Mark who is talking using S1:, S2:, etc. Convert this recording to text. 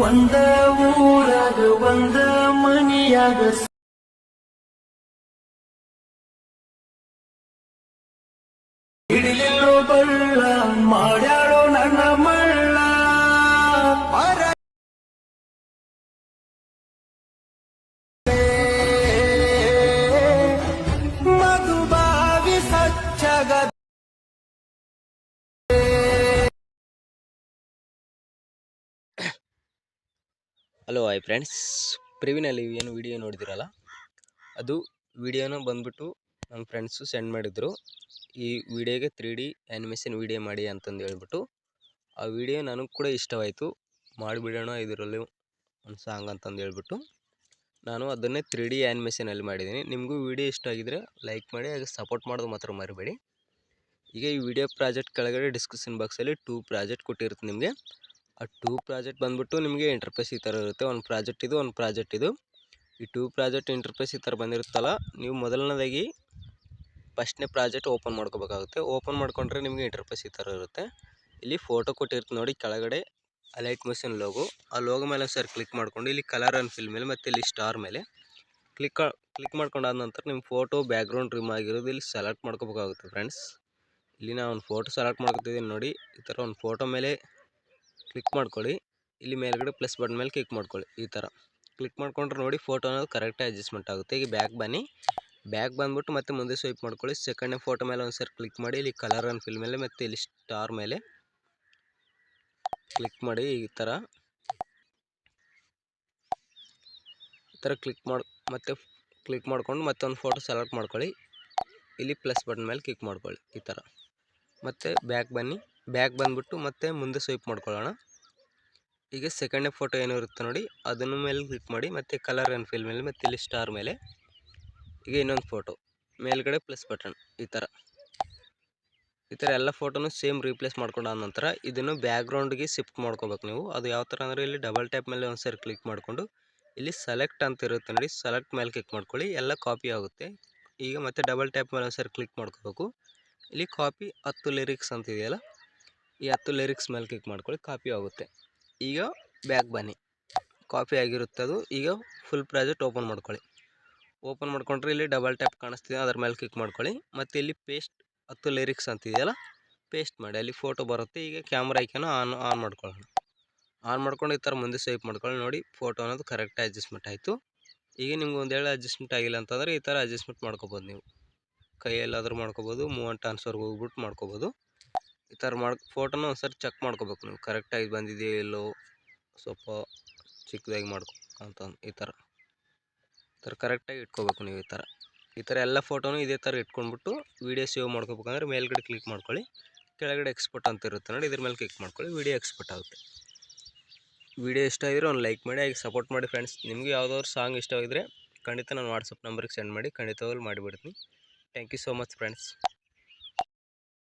S1: வந்த ஊராக வந்த மணியாக இடிலில்லோ பள்ளி
S2: ಹಲೋ ಹಾಯ್ ಫ್ರೆಂಡ್ಸ್ ಪ್ರಿವಿನಲ್ಲಿ ಏನು ವಿಡಿಯೋ ನೋಡಿದಿರಲ್ಲ? ಅದು ವಿಡಿಯೋನ ಬಂದ್ಬಿಟ್ಟು ನಮ್ಮ ಫ್ರೆಂಡ್ಸು ಸೆಂಡ್ ಮಾಡಿದ್ರು. ಈ ವಿಡಿಯೋಗೆ ತ್ರೀ ಡಿ ಆ್ಯನಿಮೇಷನ್ ವಿಡಿಯೋ ಮಾಡಿ ಅಂತಂದು ಹೇಳ್ಬಿಟ್ಟು, ಆ ವಿಡಿಯೋ ನನಗೆ ಕೂಡ ಇಷ್ಟವಾಯಿತು. ಮಾಡಿಬಿಡೋಣ ಇದರಲ್ಲಿ ಒಂದು ಸಾಂಗ್ ಅಂತಂದು ಹೇಳ್ಬಿಟ್ಟು, ನಾನು ಅದನ್ನೇ ತ್ರೀ ಡಿ ಆ್ಯನಿಮೇಷನಲ್ಲಿ ಮಾಡಿದ್ದೀನಿ. ನಿಮಗೂ ವಿಡಿಯೋ ಇಷ್ಟ ಆಗಿದ್ರೆ ಲೈಕ್ ಮಾಡಿ, ಹಾಗೆ ಸಪೋರ್ಟ್ ಮಾಡೋದು ಮಾತ್ರ ಮರಿಬೇಡಿ. ಈಗ ಈ ವಿಡಿಯೋ ಪ್ರಾಜೆಕ್ಟ್ ಕೆಳಗಡೆ ಡಿಸ್ಕ್ರಿಪ್ಷನ್ ಬಾಕ್ಸಲ್ಲಿ ಟೂ ಪ್ರಾಜೆಕ್ಟ್ ಕೊಟ್ಟಿರುತ್ತೆ ನಿಮಗೆ. ಆ ಟೂ ಪ್ರಾಜೆಕ್ಟ್ ಬಂದ್ಬಿಟ್ಟು ನಿಮಗೆ ಇಂಟರ್ಫೇಸ್ ಈ ಥರ ಇರುತ್ತೆ. ಒಂದು ಪ್ರಾಜೆಕ್ಟ್ ಇದು, ಒಂದು ಪ್ರಾಜೆಕ್ಟ್ ಇದು. ಈ ಟೂ ಪ್ರಾಜೆಕ್ಟ್ ಇಂಟರ್ಫೇಸ್ ಈ ಥರ ಬಂದಿರುತ್ತಲ್ಲ, ನೀವು ಮೊದಲನೇದಾಗಿ ಫಸ್ಟ್ನೇ ಪ್ರಾಜೆಕ್ಟ್ ಓಪನ್ ಮಾಡ್ಕೋಬೇಕಾಗುತ್ತೆ. ಓಪನ್ ಮಾಡ್ಕೊಂಡ್ರೆ ನಿಮಗೆ ಇಂಟರ್ಫೇಸ್ ಈ ಥರ ಇರುತ್ತೆ. ಇಲ್ಲಿ ಫೋಟೋ ಕೊಟ್ಟಿರುತ್ತೆ ನೋಡಿ, ಕೆಳಗಡೆ ಅಲೈಟ್ ಮಿಷನ್ ಲೋಗೋ ಆ ಲೋಗೋ ಮೇಲೆ ಸರ್ ಕ್ಲಿಕ್ ಮಾಡ್ಕೊಂಡು, ಇಲ್ಲಿ ಕಲರ್ ಆ್ಯಂಡ್ ಫಿಲ್ ಮೇಲೆ ಮತ್ತು ಇಲ್ಲಿ ಸ್ಟಾರ್ ಮೇಲೆ ಕ್ಲಿಕ್ ಕ್ಲಿಕ್ ಮಾಡ್ಕೊಂಡಾದ ನಂತರ ನಿಮ್ಮ ಫೋಟೋ ಬ್ಯಾಕ್ಗ್ರೌಂಡ್ ರಿಮ್ ಆಗಿರೋದು ಇಲ್ಲಿ ಸೆಲೆಕ್ಟ್ ಮಾಡ್ಕೋಬೇಕಾಗುತ್ತೆ ಫ್ರೆಂಡ್ಸ್ ಇಲ್ಲಿ ನಾನು ಒಂದು ಫೋಟೋ ಸೆಲೆಕ್ಟ್ ಮಾಡ್ಕೊತಿದ್ದೀನಿ ನೋಡಿ. ಈ ಥರ ಒಂದು ಫೋಟೋ ಮೇಲೆ ಕ್ಲಿಕ್ ಮಾಡ್ಕೊಳ್ಳಿ. ಇಲ್ಲಿ ಮೇಲ್ಗಡೆ ಪ್ಲಸ್ ಬಟನ್ ಮೇಲೆ ಕ್ಲಿಕ್ ಮಾಡ್ಕೊಳ್ಳಿ, ಈ ಥರ. ಕ್ಲಿಕ್ ಮಾಡ್ಕೊಂಡ್ರೆ ನೋಡಿ ಫೋಟೋ ಅನ್ನೋದು ಕರೆಕ್ಟಾಗಿ ಅಡ್ಜಸ್ಟ್ಮೆಂಟ್ ಆಗುತ್ತೆ. ಈಗ ಬ್ಯಾಕ್ ಬನ್ನಿ. ಬ್ಯಾಕ್ ಬಂದ್ಬಿಟ್ಟು ಮತ್ತೆ ಮುಂದೆ ಸ್ವೈಪ್ ಮಾಡ್ಕೊಳ್ಳಿ. ಸೆಕೆಂಡ್ನೇ ಫೋಟೋ ಮೇಲೆ ಒಂದು ಸರಿ ಕ್ಲಿಕ್ ಮಾಡಿ, ಇಲ್ಲಿ ಕಲರ್ ಆ್ಯಂಡ್ ಫಿಲ್ ಮೇಲೆ ಮತ್ತು ಇಲ್ಲಿ ಸ್ಟಾರ್ ಮೇಲೆ ಕ್ಲಿಕ್ ಮಾಡಿ, ಈ ಥರ. ಈ ಥರ ಕ್ಲಿಕ್ ಮಾಡಿ, ಮತ್ತೆ ಕ್ಲಿಕ್ ಮಾಡ್ಕೊಂಡು ಮತ್ತೊಂದು ಫೋಟೋ ಸೆಲೆಕ್ಟ್ ಮಾಡ್ಕೊಳ್ಳಿ. ಇಲ್ಲಿ ಪ್ಲಸ್ ಬಟನ್ ಮೇಲೆ ಕ್ಲಿಕ್ ಮಾಡ್ಕೊಳ್ಳಿ, ಈ ಥರ. ಮತ್ತು ಬ್ಯಾಕ್ ಬನ್ನಿ. ಬ್ಯಾಕ್ ಬಂದುಬಿಟ್ಟು ಮತ್ತೆ ಮುಂದೆ ಸ್ವೈಪ್ ಮಾಡ್ಕೊಳ್ಳೋಣ. ಈಗ ಸೆಕೆಂಡೇ ಫೋಟೋ ಏನು ಇರುತ್ತೆ ನೋಡಿ, ಅದನ್ನು ಮೇಲೆ ಕ್ಲಿಕ್ ಮಾಡಿ, ಮತ್ತು ಕಲರ್ ಆ್ಯಂಡ್ ಫಿಲ್ ಮೇಲೆ, ಮತ್ತು ಇಲ್ಲಿ ಸ್ಟಾರ್ ಮೇಲೆ. ಈಗ ಇನ್ನೊಂದು ಫೋಟೋ ಮೇಲ್ಗಡೆ ಪ್ಲಸ್ ಬಟನ್ ಈ ಥರ. ಈ ಥರ ಎಲ್ಲ ಫೋಟೋನು ಸೇಮ್ ರೀಪ್ಲೇಸ್ ಮಾಡ್ಕೊಂಡಾದ ನಂತರ ಇದನ್ನು ಬ್ಯಾಕ್ಗ್ರೌಂಡ್ಗೆ ಶಿಫ್ಟ್ ಮಾಡ್ಕೋಬೇಕು ನೀವು. ಅದು ಯಾವ ಥರ ಅಂದರೆ ಇಲ್ಲಿ ಡಬಲ್ ಟ್ಯಾಪ್ ಮೇಲೆ ಒಂದ್ಸರಿ ಕ್ಲಿಕ್ ಮಾಡಿಕೊಂಡು, ಇಲ್ಲಿ ಸೆಲೆಕ್ಟ್ ಅಂತ ಇರುತ್ತೆ ನೋಡಿ ಸೆಲೆಕ್ಟ್ ಮೇಲೆ ಕ್ಲಿಕ್ ಮಾಡ್ಕೊಳ್ಳಿ, ಎಲ್ಲ ಕಾಪಿ ಆಗುತ್ತೆ. ಈಗ ಮತ್ತೆ ಡಬಲ್ ಟ್ಯಾಪ್ ಮೇಲೆ ಒಂದು ಕ್ಲಿಕ್ ಮಾಡ್ಕೋಬೇಕು. ಇಲ್ಲಿ ಕಾಪಿ ಹತ್ತು ಲಿರಿಕ್ಸ್ ಅಂತ ಇದೆಯಲ್ಲ ಈ ಹತ್ತು ಲಿರಿಕ್ಸ್ ಮೇಲೆ ಕ್ಲಿಕ್ ಮಾಡ್ಕೊಳ್ಳಿ ಕಾಪಿ ಆಗುತ್ತೆ. ಈಗ ಬ್ಯಾಕ್ ಬನ್ನಿ. ಕಾಪಿ ಆಗಿರುತ್ತೆ ಅದು ಈಗ ಫುಲ್ ಪ್ರಾಜೆಕ್ಟ್ ಓಪನ್ ಮಾಡ್ಕೊಳ್ಳಿ. ಓಪನ್ ಮಾಡ್ಕೊಂಡ್ರೆ ಇಲ್ಲಿ ಡಬಲ್ ಟ್ಯಾಪ್ ಕಾಣಿಸ್ತಿದೆ, ಅದ್ರ ಮೇಲೆ ಕ್ಲಿಕ್ ಮಾಡ್ಕೊಳ್ಳಿ. ಮತ್ತು ಇಲ್ಲಿ ಪೇಸ್ಟ್ ಹತ್ತು ಲಿರಿಕ್ಸ್ ಅಂತಿದೆಯಲ್ಲ ಪೇಸ್ಟ್ ಮಾಡಿ. ಅಲ್ಲಿ ಫೋಟೋ ಬರುತ್ತೆ, ಈಗ ಕ್ಯಾಮ್ರಾ ಐಕನ ಆನ್ ಆನ್ ಮಾಡ್ಕೊಳ್ಳೋಣ. ಆನ್ ಮಾಡ್ಕೊಂಡು ಈ ಥರ ಮುಂದೆ ಸ್ವೈಪ್ ಮಾಡ್ಕೊಳ್ಳಿ. ನೋಡಿ ಫೋಟೋ ಅನ್ನೋದು ಕರೆಕ್ಟಾಗಿ ಅಡ್ಜಸ್ಟ್ಮೆಂಟ್ ಆಯಿತು. ಈಗ ನಿಮ್ಗೆ ಒಂದು ವೇಳೆ ಅಡ್ಜಸ್ಟ್ಮೆಂಟ್ ಆಗಿಲ್ಲ ಅಂತಂದರೆ ಈ ಥರ ಅಡ್ಜಸ್ಟ್ಮೆಂಟ್ ಮಾಡ್ಕೊಬೋದು ನೀವು. ಕೈಯಲ್ಲಾದರೂ ಮಾಡ್ಕೊಬೋದು ಮೂವ್ ಟ್ರಾನ್ಸ್ಫರ್ಗೆ ಹೋಗ್ಬಿಟ್ಟು ಮಾಡ್ಕೊಬೋದು. ಈ ಥರ ಮಾಡಿ ಫೋಟೋನ ಒಂದು ಸರಿ ಚೆಕ್ ಮಾಡ್ಕೊಬೇಕು ನೀವು. ಕರೆಕ್ಟಾಗಿ ಬಂದಿದೆಯೋ ಇಲ್ಲೋ ಸ್ವಲ್ಪ ಚಿಕ್ಕದಾಗಿ ಮಾಡ್ಕೊ ಅಂತಂದು ಈ ಥರ. ಈ ಥರ ಕರೆಕ್ಟಾಗಿ ಇಟ್ಕೋಬೇಕು ನೀವು ಈ ಥರ. ಈ ಥರ ಎಲ್ಲ ಫೋಟೋನು ಇದೇ ಥರ ಇಟ್ಕೊಂಡ್ಬಿಟ್ಟು ವೀಡಿಯೋ ಸೇವ್ ಮಾಡ್ಕೋಬೇಕಂದ್ರೆ ಮೇಲ್ಗಡೆ ಕ್ಲಿಕ್ ಮಾಡ್ಕೊಳ್ಳಿ. ಕೆಳಗಡೆ ಎಕ್ಸ್ಪೋರ್ಟ್ ಅಂತ ಇರುತ್ತೆ ನೋಡಿ, ಇದ್ರ ಮೇಲೆ ಕ್ಲಿಕ್ ಮಾಡ್ಕೊಳ್ಳಿ, ವೀಡಿಯೋ ಎಕ್ಸ್ಪೋರ್ಟ್ ಆಗುತ್ತೆ. ವಿಡಿಯೋ ಇಷ್ಟ ಆಗಿದ್ರೆ ಒಂದು ಲೈಕ್ ಮಾಡಿ ಆಗಿ ಸಪೋರ್ಟ್ ಮಾಡಿ ಫ್ರೆಂಡ್ಸ್. ನಿಮಗೆ ಯಾವುದಾದ್ರು ಸಾಂಗ್ ಇಷ್ಟವಾಗಿದ್ದರೆ ಖಂಡಿತ ನಾನು ವಾಟ್ಸಪ್ ನಂಬರಿಗೆ ಸೆಂಡ್ ಮಾಡಿ, ಖಂಡಿತವಾಗ್ಲೂ ಮಾಡಿಬಿಡ್ತೀನಿ. Thank you so much friends.